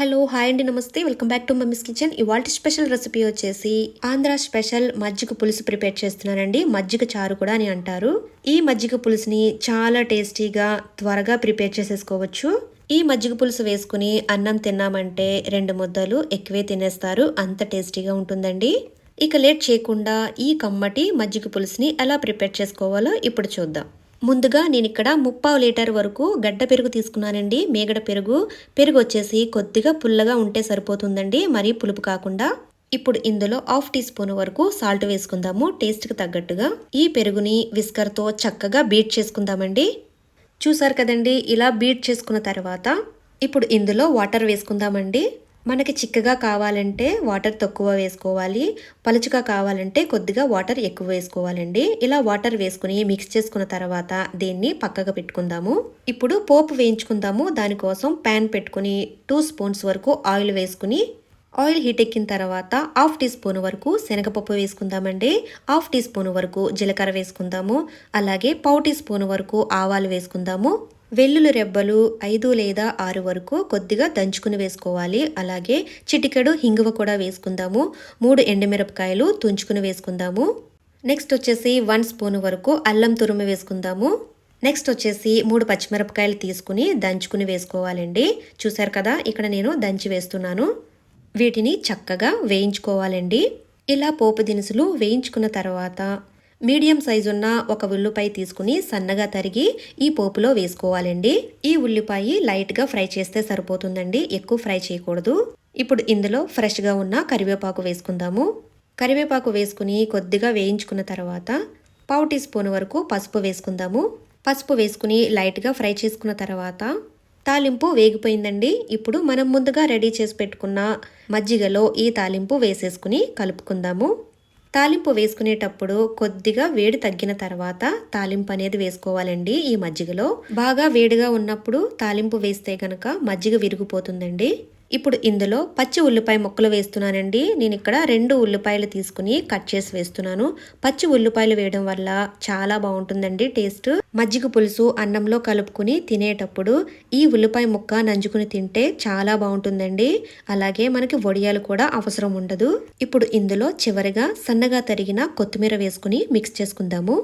Hello hi అండి నమస్తే. Welcome back to mummy's kitchen. ఇవాళ స్పెషల్ రెసిపీ వచ్చేసి ఆంధ్ర స్పెషల్ మజ్జిగ పులుసు ప్రిపేర్ చేస్తున్నానండి. మజ్జిగ చారు కూడా అని అంటారు. ఈ మజ్జిగ పులుసుని చాలా టేస్టీగా త్వరగా ప్రిపేర్ చేసేసుకోవచ్చు. ఈ మజ్జిగ పులుసు వేసుకుని అన్నం తిన్నామంటే రెండు ముద్దలు ఎక్కువే తినేస్తారు. అంత టేస్టీగా ఉంటుందండి. ఇక లేట్ చేయకుండా ఈ కమ్మటి మజ్జిగ పులుసుని ఎలా ప్రిపేర్ చేసుకోవాలో ఇప్పుడు చూద్దాం. ముందుగా నేను ఇక్కడ ముప్పావు లీటర్ వరకు గడ్డ పెరుగు తీసుకున్నానండి. మేగడ పెరుగు. పెరుగు వచ్చేసి కొద్దిగా పుల్లగా ఉంటే సరిపోతుందండి. మరీ పులుపు కాకుండా. ఇప్పుడు ఇందులో హాఫ్ టీ స్పూన్ వరకు సాల్ట్ వేసుకుందాము. టేస్ట్కి తగ్గట్టుగా. ఈ పెరుగుని విస్కర్తో చక్కగా బీట్ చేసుకుందామండి. చూసారు కదండి? ఇలా బీట్ చేసుకున్న తర్వాత ఇప్పుడు ఇందులో వాటర్ వేసుకుందామండి. మనకి చిక్కగా కావాలంటే వాటర్ తక్కువ వేసుకోవాలి పలుచుగా కావాలంటే కొద్దిగా వాటర్ ఎక్కువ వేసుకోవాలండి. ఇలా వాటర్ వేసుకుని మిక్స్ చేసుకున్న తర్వాత దీన్ని పక్కగా పెట్టుకుందాము. ఇప్పుడు పోపు వేయించుకుందాము. దానికోసం ప్యాన్ పెట్టుకుని టూ స్పూన్స్ వరకు ఆయిల్ వేసుకుని ఆయిల్ హీట్ ఎక్కిన తర్వాత హాఫ్ టీ స్పూన్ వరకు శనగపప్పు వేసుకుందామండి. హాఫ్ టీ స్పూన్ వరకు జీలకర్ర వేసుకుందాము. అలాగే పావు టీ స్పూన్ వరకు ఆవాలు వేసుకుందాము. వెల్లుల్లి రెబ్బలు ఐదు లేదా ఆరు వరకు కొద్దిగా దంచుకుని వేసుకోవాలి. అలాగే చిటికెడు హింగువ కూడా వేసుకుందాము. మూడు ఎండుమిరపకాయలు తుంచుకుని వేసుకుందాము. నెక్స్ట్ వచ్చేసి వన్ స్పూన్ వరకు అల్లం తురుము వేసుకుందాము. నెక్స్ట్ వచ్చేసి మూడు పచ్చిమిరపకాయలు తీసుకుని దంచుకుని వేసుకోవాలండి. చూసారు కదా ఇక్కడ నేను దంచి వేస్తున్నాను. వీటిని చక్కగా వేయించుకోవాలండి. ఇలా పోపు దినుసులు వేయించుకున్న తర్వాత మీడియం సైజు ఉన్న ఒక ఉల్లిపాయ తీసుకుని సన్నగా తరిగి ఈ పోపులో వేసుకోవాలండి. ఈ ఉల్లిపాయ లైట్గా ఫ్రై చేస్తే సరిపోతుందండి. ఎక్కువ ఫ్రై చేయకూడదు. ఇప్పుడు ఇందులో ఫ్రెష్గా ఉన్న కరివేపాకు వేసుకుందాము. కరివేపాకు వేసుకుని కొద్దిగా వేయించుకున్న తర్వాత పావు టీ స్పూన్ వరకు పసుపు వేసుకుందాము. పసుపు వేసుకుని లైట్గా ఫ్రై చేసుకున్న తర్వాత తాలింపు వేగిపోయిందండి. ఇప్పుడు మనం ముందుగా రెడీ చేసి పెట్టుకున్న మజ్జిగలో ఈ తాలింపు వేసేసుకుని కలుపుకుందాము. తాలింపు వేసుకునేటప్పుడు కొద్దిగా వేడి తగ్గిన తర్వాత తాలింపు అనేది వేసుకోవాలండి ఈ మజ్జిగలో. బాగా వేడిగా ఉన్నప్పుడు తాలింపు వేస్తే గనక మజ్జిగ విరిగిపోతుందండి. ఇప్పుడు ఇందులో పచ్చి ఉల్లిపాయ ముక్కలు వేస్తున్నానండి. నేను ఇక్కడ రెండు ఉల్లిపాయలు తీసుకుని కట్ చేసి వేస్తున్నాను. పచ్చి ఉల్లిపాయలు వేయడం వల్ల చాలా బాగుంటుందండి టేస్ట్. మజ్జిగ పులుసు అన్నంలో కలుపుకుని తినేటప్పుడు ఈ ఉల్లిపాయ ముక్క నంజుకుని తింటే చాలా బాగుంటుందండి. అలాగే మనకి వడియాలు కూడా అవసరం ఉండదు. ఇప్పుడు ఇందులో చివరిగా సన్నగా తరిగిన కొత్తిమీర వేసుకుని మిక్స్ చేసుకుందాము.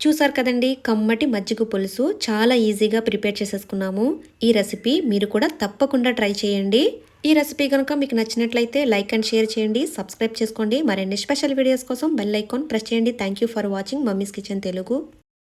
చూసారు కదండి కమ్మటి మజ్జిగ పులుసు చాలా ఈజీగా ప్రిపేర్ చేసేసుకున్నాము. ఈ రెసిపీ మీరు కూడా తప్పకుండా ట్రై చేయండి. ఈ రెసిపీ కనుక మీకు నచ్చినట్లయితే లైక్ అండ్ షేర్ చేయండి సబ్స్క్రైబ్ చేసుకోండి. మరిన్ని స్పెషల్ వీడియోస్ కోసం బెల్ ఐకాన్ ప్రెస్ చేయండి. Thank you for watching mummy's kitchen Telugu